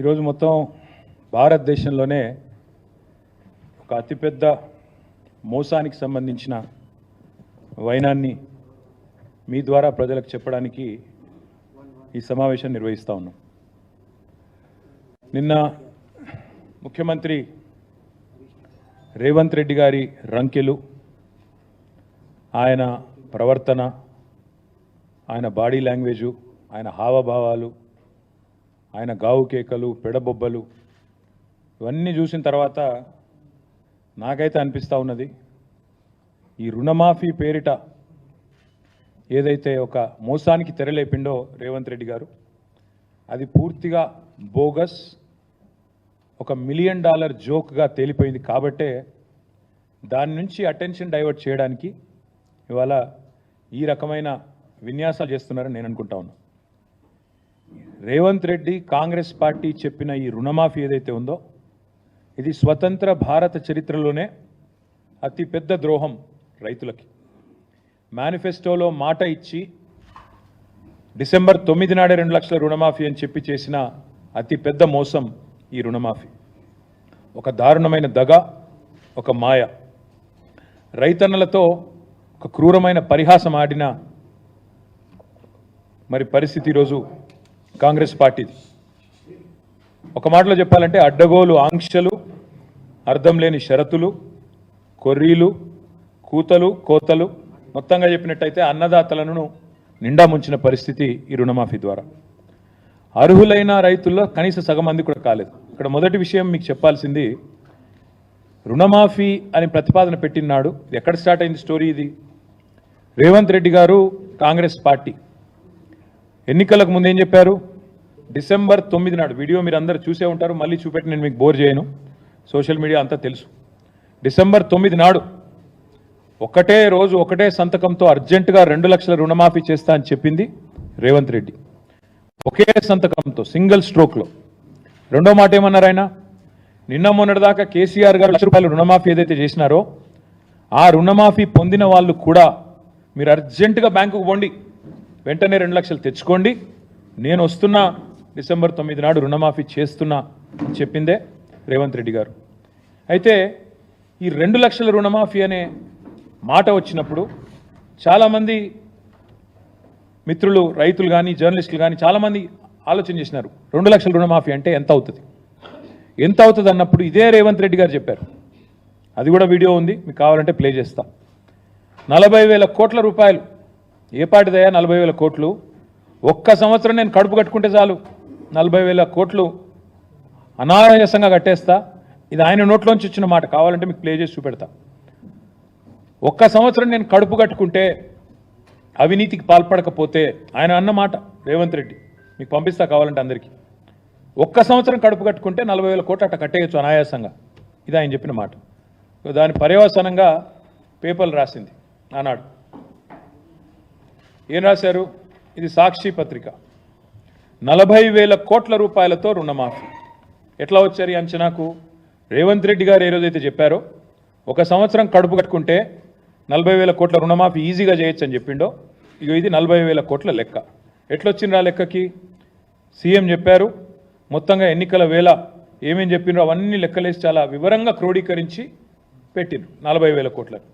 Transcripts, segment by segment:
ఈరోజు మొత్తం భారతదేశంలోనే ఒక అతిపెద్ద మోసానికి సంబంధించిన వైనాన్ని మీ ద్వారా ప్రజలకు చెప్పడానికి ఈ సమావేశం నిర్వహిస్తూ ఉన్నాం. నిన్న ముఖ్యమంత్రి రేవంత్ రెడ్డి గారి రంకెలు ఆయన ప్రవర్తన ఆయన బాడీ లాంగ్వేజు ఆయన హావభావాలు ఆయన గావు కేకలు పెడబొబ్బలు ఇవన్నీ చూసిన తర్వాత నాకైతే అనిపిస్తూ ఉన్నది ఈ రుణమాఫీ పేరిట ఏదైతే ఒక మోసానికి తెరలేపిండో రేవంత్ రెడ్డి గారు అది పూర్తిగా బోగస్ ఒక మిలియన్ డాలర్ జోక్గా తేలిపోయింది కాబట్టే దాని నుంచి అటెన్షన్ డైవర్ట్ చేయడానికి ఇవాళ ఈ రకమైన విన్యాసాలు చేస్తున్నారని నేను అనుకుంటా ఉన్నాను రేవంత్ రెడ్డి కాంగ్రెస్ పార్టీ చెప్పిన ఈ రుణమాఫీ ఏదైతే ఉందో ఇది స్వతంత్ర భారత చరిత్రలోనే అతిపెద్ద ద్రోహం రైతులకి. మేనిఫెస్టోలో మాట ఇచ్చి డిసెంబర్ తొమ్మిది నాడే రెండు లక్షల రుణమాఫీ అని చెప్పి చేసిన అతిపెద్ద మోసం ఈ రుణమాఫీ. ఒక దారుణమైన దగ ఒక మాయ. రైతన్నలతో ఒక క్రూరమైన పరిహాసం ఆడిన మరి పరిస్థితి ఈరోజు కాంగ్రెస్ పార్టీది. ఒక మాటలో చెప్పాలంటే అడ్డగోలు ఆంక్షలు అర్థం లేని షరతులు కొర్రీలు కూతలు కోతలు మొత్తంగా చెప్పినట్టయితే అన్నదాతలను నిండా ముంచిన పరిస్థితి ఈ రుణమాఫీ ద్వారా. అర్హులైన రైతుల్లో కనీస సగం మంది కూడా కాలేదు. ఇక్కడ మొదటి విషయం మీకు చెప్పాల్సింది రుణమాఫీ అని ప్రతిపాదన పెట్టినాడు ఇది ఎక్కడ స్టార్ట్ అయింది స్టోరీ ఇది? రేవంత్ రెడ్డి గారు కాంగ్రెస్ పార్టీ ఎన్నికలకు ముందు ఏం చెప్పారు? డిసెంబర్ తొమ్మిది నాడు వీడియో మీరు అందరు చూసే ఉంటారు మళ్ళీ చూపెట్టి నేను మీకు బోర్ చేయను. సోషల్ మీడియా అంతా తెలుసు. డిసెంబర్ తొమ్మిది నాడు ఒకటే రోజు ఒకటే సంతకంతో అర్జెంటుగా రెండు లక్షల రుణమాఫీ చేస్తా అని చెప్పింది రేవంత్ రెడ్డి. ఒకే సంతకంతో సింగిల్ స్ట్రోక్లో. రెండో మాట ఏమన్నారు ఆయన? నిన్న మొన్నటిదాకా కేసీఆర్ గారు లక్ష రూపాయలు రుణమాఫీ ఏదైతే చేసినారో ఆ రుణమాఫీ పొందిన వాళ్ళు కూడా మీరు అర్జెంటుగా బ్యాంకుకు పోండి. వెంటనే రెండు లక్షలు తెచ్చుకోండి. నేను వస్తున్నా డిసెంబర్ తొమ్మిది నాడు రుణమాఫీ చేస్తున్నా అని చెప్పిందే రేవంత్ రెడ్డి గారు. అయితే ఈ రెండు లక్షల రుణమాఫీ అనే మాట వచ్చినప్పుడు చాలామంది మిత్రులు రైతులు కానీ జర్నలిస్టులు కానీ చాలామంది ఆలోచన చేసినారు. రెండు లక్షల రుణమాఫీ అంటే ఎంత అవుతుంది? ఎంత అవుతుంది అన్నప్పుడు ఇదే రేవంత్ రెడ్డి గారు చెప్పారు. అది కూడా వీడియో ఉంది మీకు కావాలంటే ప్లే చేస్తా. నలభై వేల కోట్ల రూపాయలు ఏ పాటిదయా నలభై వేల కోట్లు. ఒక్క సంవత్సరం నేను కడుపు కట్టుకుంటే చాలు. నలభై వేల కోట్లు. అనాయాసంగా కట్టేస్తా. ఇది ఆయన నోట్లోంచి ఇచ్చిన మాట. కావాలంటే మీకు ప్లే చేసి చూపెడతా. ఒక్క సంవత్సరం నేను కడుపు కట్టుకుంటే అవినీతికి పాల్పడకపోతే ఆయన అన్న మాట రేవంత్ రెడ్డి మీకు పంపిస్తా కావాలంటే అందరికీ. ఒక్క సంవత్సరం కడుపు కట్టుకుంటే నలభై వేల కోట్లు అట్ట కట్టేయచ్చు అనాయాసంగా. ఇది ఆయన చెప్పిన మాట. దాని పర్యవసనంగా పేపర్లు రాసింది ఆనాడు. ఏం రాశారు? ఇది సాక్షి పత్రిక. నలభై వేల కోట్ల రూపాయలతో రుణమాఫీ. ఎట్లా వచ్చారు ఈ అంచనాకు రేవంత్ రెడ్డి గారు ఏ రోజైతే చెప్పారో ఒక సంవత్సరం కడుపు కట్టుకుంటే నలభై వేల కోట్ల రుణమాఫీ ఈజీగా చేయొచ్చు అని చెప్పిండో ఇక ఇది నలభై వేల కోట్ల లెక్క. ఎట్లొచ్చింది ఆ లెక్కకి? సీఎం చెప్పారు మొత్తంగా ఎన్నికల వేళ ఏమేం చెప్పిండ్రో అవన్నీ లెక్కలేసి చాలా వివరంగా క్రోడీకరించి పెట్టిండ్రు నలభై వేల కోట్లకు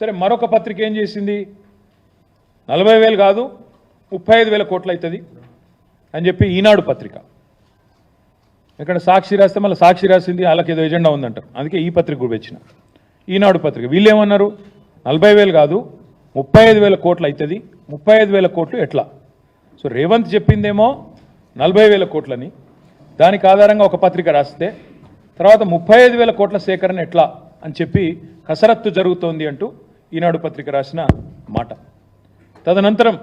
సరే మరొక పత్రిక ఏం చేసింది? నలభై వేలు కాదు ముప్పై ఐదు వేల కోట్లు అవుతుంది అని చెప్పి ఈనాడు పత్రిక. ఇక్కడ సాక్షి రాస్తే మళ్ళీ సాక్షి రాసింది వాళ్ళకి ఏదో ఎజెండా ఉందంటారు అందుకే ఈ పత్రిక కూడా వచ్చిన ఈనాడు పత్రిక. వీళ్ళు ఏమన్నారు నలభై వేలు కాదు ముప్పై ఐదు వేల కోట్లు అవుతుంది ముప్పై ఐదు వేల కోట్లు ఎట్లా? సో రేవంత్ చెప్పిందేమో నలభై వేల కోట్లని. దానికి ఆధారంగా ఒక పత్రిక రాస్తే తర్వాత ముప్పై ఐదు వేల కోట్ల సేకరణ ఎట్లా అని చెప్పి కసరత్తు జరుగుతోంది అంటూ ఈనాడు పత్రిక రాసిన మాట. తదనంతరం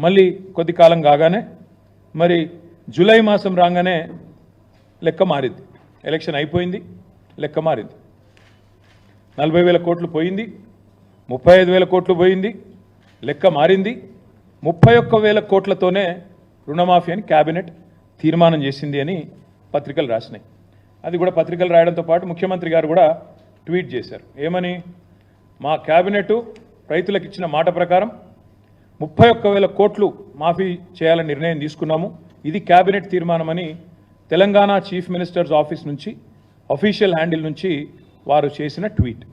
మళ్ళీ కొద్ది కాలం కాగానే మరి జూలై మాసం రాగానే లెక్క మారింది. ఎలక్షన్ అయిపోయింది లెక్క మారింది. నలభై వేల కోట్లు పోయింది ముప్పై ఐదు వేల కోట్లు పోయింది లెక్క మారింది. ముప్పై ఒక్క వేల కోట్లతోనే రుణమాఫీ అని క్యాబినెట్ తీర్మానం చేసింది అని పత్రికలు రాసినాయి. అది కూడా పత్రికలు రాయడంతో పాటు ముఖ్యమంత్రి గారు కూడా ట్వీట్ చేశారు. ఏమని? మా క్యాబినెట్ రైతులకు ఇచ్చిన మాట ప్రకారం ముప్పై ఒక్క వేల కోట్లు మాఫీ చేయాలని నిర్ణయం తీసుకున్నాము. ఇది క్యాబినెట్ తీర్మానమని తెలంగాణ చీఫ్ మినిస్టర్స్ ఆఫీస్ నుంచి అఫీషియల్ హ్యాండిల్ నుంచి వారు చేసిన ట్వీట్.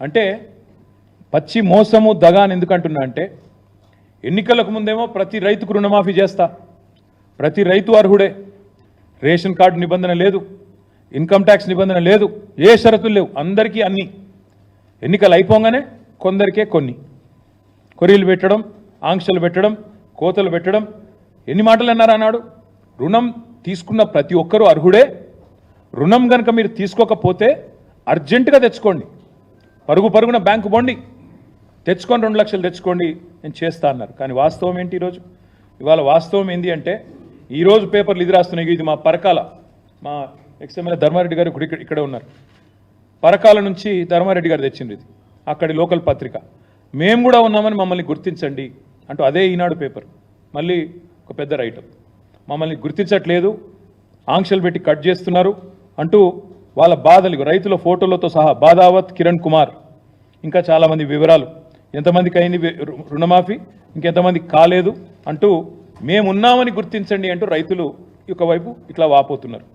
అంటే పచ్చి మోసము దగా అని ఎందుకు అంటే ఎన్నికలకు ముందేమో ప్రతి రైతుకు రుణమాఫీ చేస్తా ప్రతి రైతు అర్హుడే రేషన్ కార్డు నిబంధన లేదు ఇన్కమ్ ట్యాక్స్ నిబంధన లేదు ఏ షరతులు లేవు అందరికీ అన్నీ. ఎన్నికలు అయిపోగానే కొందరికే కొన్ని. కొరీలు పెట్టడం ఆంక్షలు పెట్టడం కోతలు పెట్టడం. ఎన్ని మాటలు అన్నారు అన్నాడు? రుణం తీసుకున్న ప్రతి ఒక్కరూ అర్హుడే. రుణం కనుక మీరు తీసుకోకపోతే అర్జెంటుగా తెచ్చుకోండి. పరుగు పరుగున బ్యాంకు పోండి. తెచ్చుకొని రెండు లక్షలు తెచ్చుకోండి. నేను చేస్తా అన్నారు. కానీ వాస్తవం ఏంటి ఈరోజు? ఇవాళ వాస్తవం ఏంటి అంటే ఈరోజు పేపర్లు ఇది రాస్తున్నాయి ఇది మా పరకాల. మా ఎక్స్ఎమ్మెల్యే ధర్మారెడ్డి గారు ఇక్కడ ఇక్కడ ఉన్నారు. పరకాల నుంచి ధర్మారెడ్డి గారు తెచ్చింది ఇది. అక్కడి లోకల్ పత్రిక. మేము కూడా ఉన్నామని మమ్మల్ని గుర్తించండి అంటూ అదే ఈనాడు పేపర్. మళ్ళీ ఒక పెద్ద రైటర్ మమ్మల్ని గుర్తించట్లేదు ఆంక్షలు పెట్టి కట్ చేస్తున్నారు అంటూ వాళ్ళ బాధలు రైతుల ఫోటోలతో సహా బాదావత్ కిరణ్ కుమార్. ఇంకా చాలామంది వివరాలు. ఎంతమందికి అయింది రుణమాఫీ? ఇంకెంతమందికి కాలేదు అంటూ మేమున్నామని గుర్తించండి అంటూ రైతులు ఒకవైపు ఇట్లా వాపోతున్నారు.